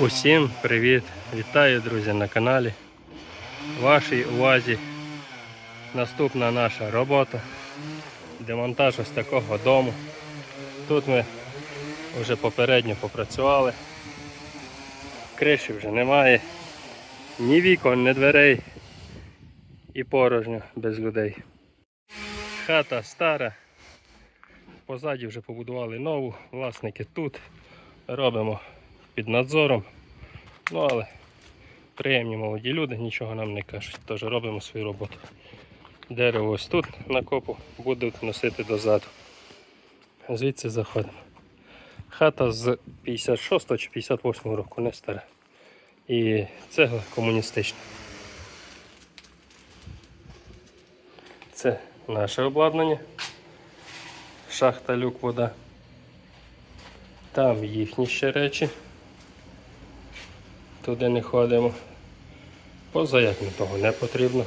Усім привіт! Вітаю, друзі, на каналі. Вашій увазі наступна наша робота. Демонтаж ось такого дому. Тут ми вже попередньо попрацювали. Криші вже немає. Ні вікон, ні дверей. І порожньо без людей. Хата стара. Позаді вже побудували нову. Власники тут. Робимо під надзором. Ну але приємні молоді люди, нічого нам не кажуть. Тож робимо свою роботу. Дерево ось тут на копу будуть носити дозаду. Звідси заходимо. Хата з 56 чи 58 року, не стара. І цегла комуністична. Це наше обладнання. Шахта люк вода. Там їхні ще речі. Туди не ходимо. Поза як того не потрібно.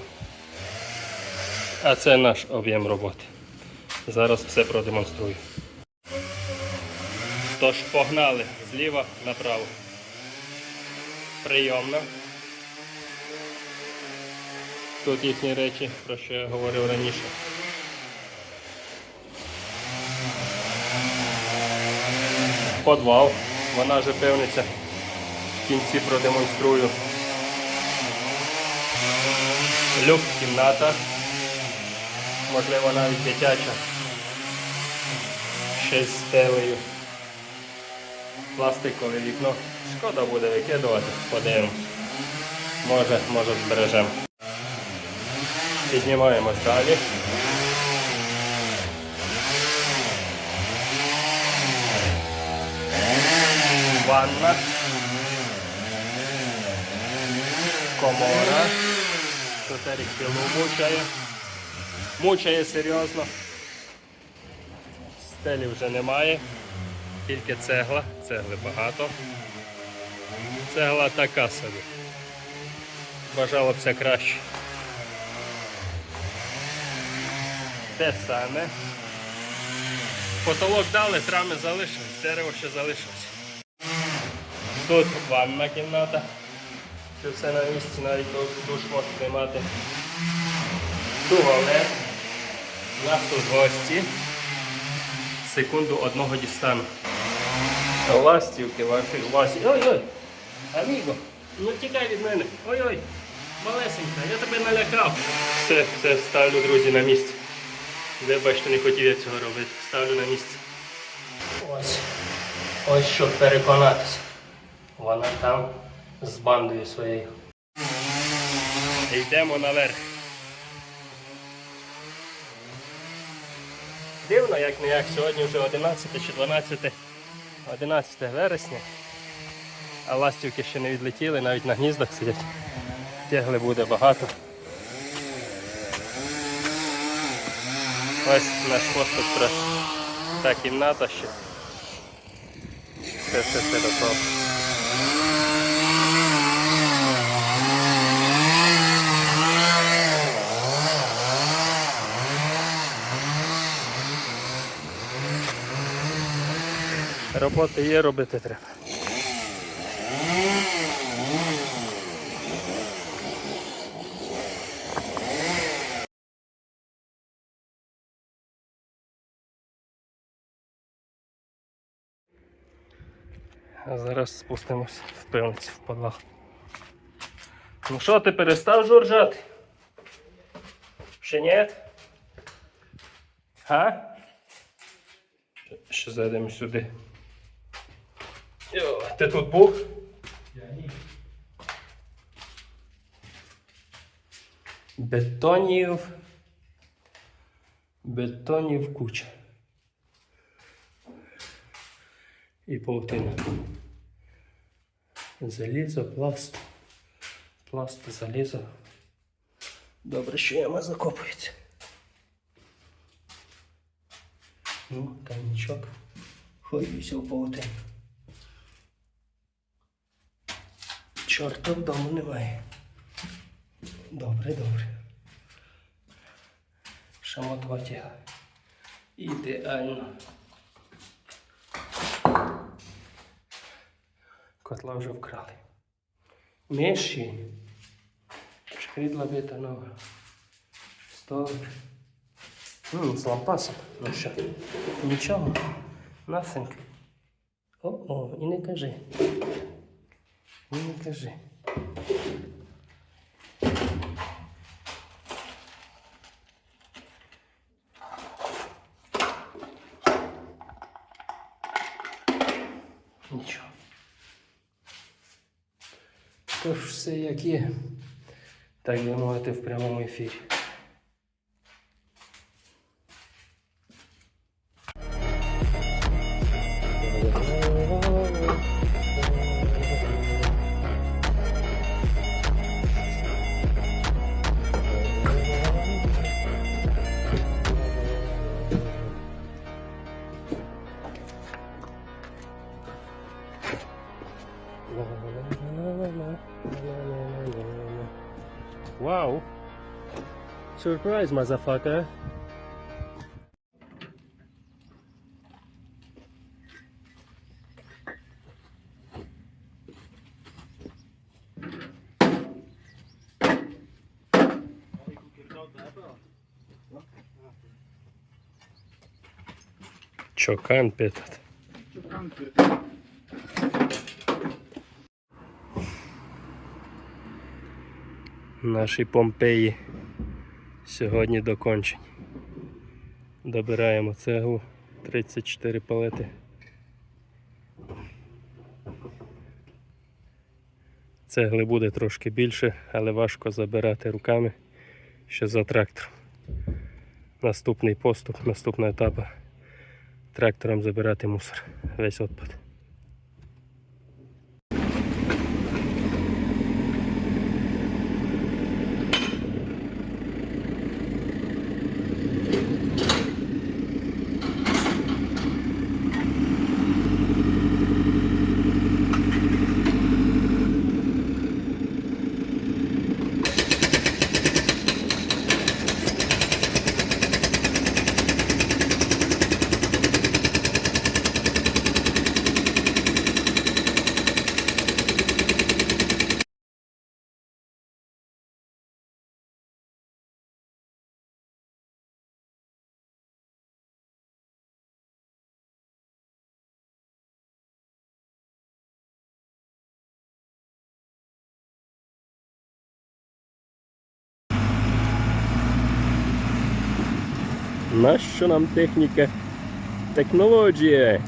А це наш об'єм роботи. Зараз все продемонструю. Тож погнали зліва направо. Прийомна. Тут їхні речі, про що я говорив раніше. Подвал, вона вже певниця. В кінці продемонструю. Люк кімната. Можливо навіть дитяча. Ще з стелею. Пластикове вікно. Шкода буде викидувати, подивимось. Може, може збережемо. Піднімаємось далі. Ванна. Комора. Тут Ерік пілу мучає. Мучає серйозно. Стелі вже немає. Тільки цегла. Цегли багато. Цегла така собі. Бажало б все краще. Те саме. Потолок дали, трами залишились, дерево ще залишилось. Тут ванна кімната. Це все на місці, навіть душ можна приймати. Туалет. У нас тут гості. Секунду одного дістану. Ластівки ваші ласті. Ой-ой! Аміго! Ну тікай від мене. Ой-ой! Малесенька, я тебе налякав. Все, все, ставлю, друзі, на місце. Вибачте, не хотів я цього робити. Ставлю на місце. Ось. Ось щоб переконатися. Вона там з бандою своєю. Йдемо наверх. Дивно, як не як сьогодні вже 11 чи 12, 11 вересня. А ластівки ще не відлетіли, навіть на гніздах сидять. Тягли буде багато. Ось наш хвосток та кімната ще. Це все все готово. Роботи є, робити треба. А зараз спустимось в пивниці в подвал. Ну що, ти перестав журжати? Ще ні? А? Ще зайдемо сюди. Ти тут був? Бетонів. Бетонів куча. І паутина. Залізо, пласт. Пласт, залізо. Добре, що яма закопується. Ну, камінчок. Ходюся в паутину. Чорта вдома немає. Добре, добре. Шамотваті. Ідеально. Котла вже вкрали. Миші. Шкрідла бита нова. Столик. М, з лампасом. Ну що? Нічого. Nothing. О-о, і не кажи. І не кажи. Нічого. Тож все як є. Так би мовити в прямому ефірі. Surprise, motherfucker. Чокан петат. Наші Помпеї сьогодні докончені. Добираємо цеглу 34 палети. Цегли буде трошки більше, але важко забирати руками ще за трактором. Наступний поступ, наступна етапа. Трактором забирати мусор. Весь відпад. Нащо нам техніка? Технологія.